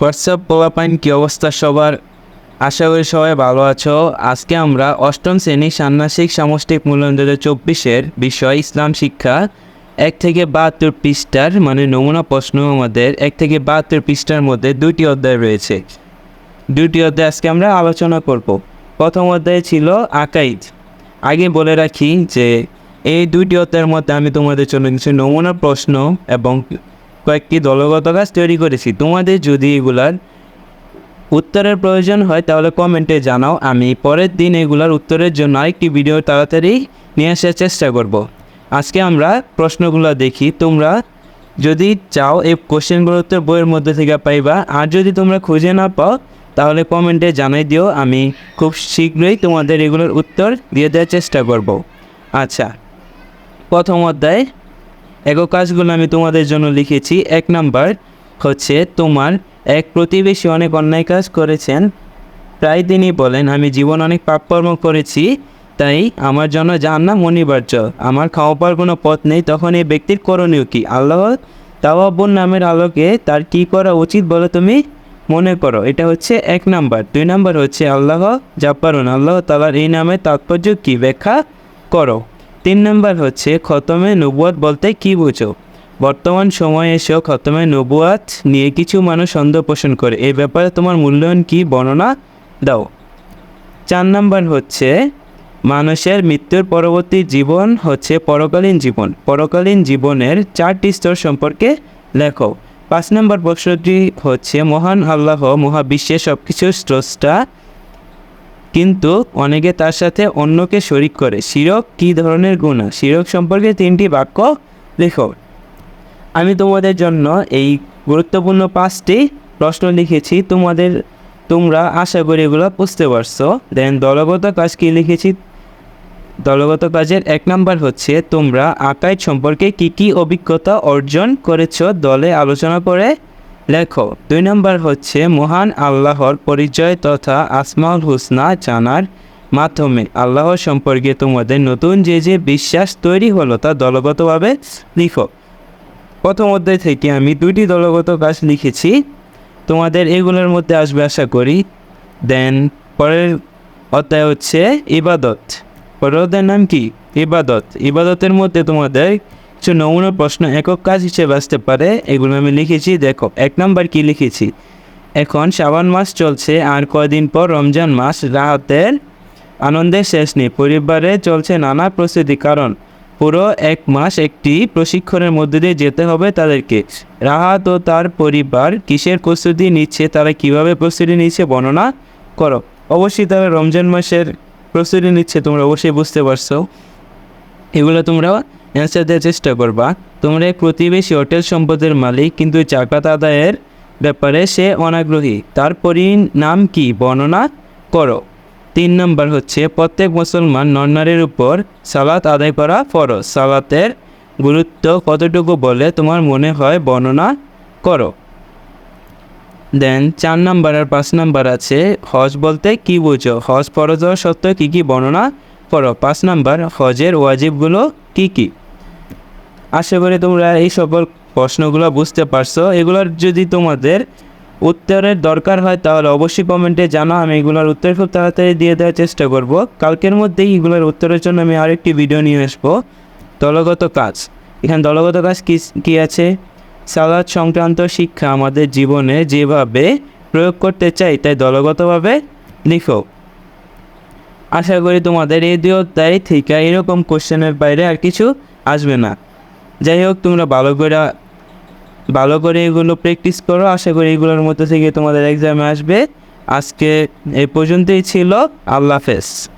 WhatsApp পোলাপাইন কী অবস্থা সবার? আশা করি সবাই ভালো আছো। আজকে আমরা অষ্টম শ্রেণি ষান্মাসিক সামষ্টিক মূল্যায়ন দু হাজার চব্বিশের বিষয় ইসলাম শিক্ষা, এক থেকে বাহাত্তর পৃষ্ঠার মানে নমুনা প্রশ্ন আমাদের, এক থেকে বাহাত্তর পৃষ্ঠার মধ্যে দুটি অধ্যায় রয়েছে। দুটি অধ্যায় আজকে আমরা আলোচনা করব। প্রথম অধ্যায় ছিল আকাইদ। আগে বলে রাখি যে, এই দুইটি অধ্যায়ের মধ্যে আমি তোমাদের জন্য কিছু নমুনা প্রশ্ন এবং কয়েকটি দলগত কাজ তৈরি করেছি। তোমাদের যদি এগুলার উত্তরের প্রয়োজন হয়, তাহলে কমেন্টে জানাও। আমি পরের দিন এগুলার উত্তরের জন্য আরেকটি ভিডিও তাড়াতাড়ি নিয়ে আসার চেষ্টা করব। আজকে আমরা প্রশ্নগুলো দেখি। তোমরা যদি চাও এই কোশ্চেনগুলো উত্তর বইয়ের মধ্যে থেকে পাইবা, আর যদি তোমরা খুঁজে না পাও, তাহলে কমেন্টে জানাই দিও। আমি খুব শীঘ্রই তোমাদের এগুলোর উত্তর দিয়ে দেওয়ার চেষ্টা করব। আচ্ছা প্রথম অধ্যায়। একক কাজগুলো আমি তোমাদের জন্য লিখেছি। এক নাম্বার হচ্ছে, তোমার এক প্রতিবেশী অনেক অন্যায় কাজ করেছেন। তাই তিনি বলেন, আমি জীবন অনেক পাপকর্ম করেছি, তাই আমার জন্য জান্নাম অনিবার্য। আমার খাওয়াবার কোনো পথ নেই, তখন এই ব্যক্তির করণীয় কি? আল্লাহ তাওয়াবুর নামের আলোকে তার কি করা উচিত বলে তুমি মনে করো? এটা হচ্ছে এক নাম্বার। দুই নাম্বার হচ্ছে, আল্লাহ জাপারুন আল্লাহ তালার এই নামের তাৎপর্য কি? ব্যাখ্যা করো। তিন নম্বর হচ্ছে, খতমে নবুয়াত বলতে কি বুঝো? বর্তমান সময়ে এসেও খতমে নবুয়াত নিয়ে কিছু মানুষ সন্দেহ পোষণ করে। এই ব্যাপারে তোমার মূল্যায়ন কি, বর্ণনা দাও। চার নম্বর হচ্ছে, মানুষের মৃত্যুর পরবর্তী জীবন হচ্ছে পরকালীন জীবন। পরকালীন জীবনের চারটি স্তর সম্পর্কে লেখো। পাঁচ নম্বর প্রশ্নটি হচ্ছে, মহান আল্লাহ, মহাবিশ্বের সব কিছুর স্রষ্টা কিন্তু অনেকে তার সাথে অন্যকে শরিক করে। শিরক কী ধরনের গুণা শিরক সম্পর্কে তিনটি বাক্য লেখো আমি তোমাদের জন্য এই গুরুত্বপূর্ণ পাঁচটি প্রশ্ন লিখেছি। তোমাদের, তোমরা আশা করি এগুলো বুঝতে পারছ। দেন দলগত কাজ কি লিখেছি? দলগত কাজের এক নাম্বার হচ্ছে, তোমরা আকাইদ সম্পর্কে কি কি অভিজ্ঞতা অর্জন করেছ? দলে আলোচনা করে লেখো, দুই নম্বর হচ্ছে, মহান আল্লাহর পরিচয় তথা আসমাউল হুসনা জানার মাধ্যমে আল্লাহ সম্পর্কে তোমাদের নতুন যে যে বিশ্বাস তৈরি হলো তা দলগতভাবে লিখো। প্রথম অধ্যায় থেকে আমি দুটি দলগত কাজ লিখেছি। তোমাদের এগুলোর মধ্যে আসবে আশা করি। দেন পরের অধ্যায় হচ্ছে, ইবাদত। পরের অধ্যায়ের নাম কি? ইবাদত। ইবাদতের মধ্যে তোমাদের কিছু নমুনা প্রশ্ন একক কাজ হিসেবে আসতে পারে। এগুলো আমি লিখেছি, দেখো, এক নম্বর কি লিখেছি? এখন শ্রাবণ মাস চলছে আর কয়দিন পর রমজান মাস? রাহাতের আনন্দের শেষ নেই। পরিবারে চলছে নানা প্রস্তুতি, কারণ পুরো এক মাস একটি প্রশিক্ষণের মধ্যে দিয়ে যেতে হবে তাদেরকে। রাহাত ও তার পরিবার কিসের প্রস্তুতি নিচ্ছে, তারা কীভাবে প্রস্তুতি নিচ্ছে বর্ণনা করো। অবশ্যই তারা রমজান মাসের প্রস্তুতি নিচ্ছে, তোমরা অবশ্যই বুঝতে পারছ। এগুলো তোমরা অ্যান্সার দেওয়ার চেষ্টা করবা। তোমরা প্রতিবেশী হোটেল সম্পদের মালিক, কিন্তু জাকাত আদায়ের ব্যাপারে সে অনাগ্রহী। তার পরিণাম কি? বর্ণনা করো। তিন নম্বর হচ্ছে, প্রত্যেক মুসলমান নন্নারের উপর সালাত আদায় করা ফরজ। সালাতের গুরুত্ব কতটুকু বলে তোমার মনে হয় বর্ণনা করো। দেন, চার নাম্বার আর পাঁচ নাম্বার আছে, হজ বলতে কি বুঝো? হজ ফরজ হওয়া সত্ত্বেও কী কী বর্ণনা করো? পাঁচ নাম্বার, হজের ওয়াজিবগুলো কি কি? আশা করি তোমরা এই সকল প্রশ্নগুলো বুঝতে পারছ। এগুলোর যদি তোমাদের উত্তরের দরকার হয়, তাহলে অবশ্যই কমেন্টে জানাও আমি এগুলোর উত্তর খুব তাড়াতাড়ি দিয়ে দেওয়ার চেষ্টা করব। কালকের মধ্যেই এগুলোর উত্তরের জন্য আমি আরেকটি ভিডিও নিয়ে আসব। দলগত কাজ। এখানে দলগত কাজ কি, কী আছে? সালাদ সংক্রান্ত শিক্ষা আমাদের জীবনে যেভাবে প্রয়োগ করতে চাই, তাই দলগতভাবে লিখো। আশা করি তোমাদের এই দুই অধ্যায় থেকে এরকম কোশ্চেনের বাইরে আর কিছু আসবে না। যাই হোক, তোমরা ভালো করে ভালো করে এগুলো প্র্যাকটিস করো। আশা করি এগুলোর মধ্যে থেকে তোমাদের এক্সামে আসবে। আজকে এ পর্যন্তই ছিল। আল্লাহ হাফেজ।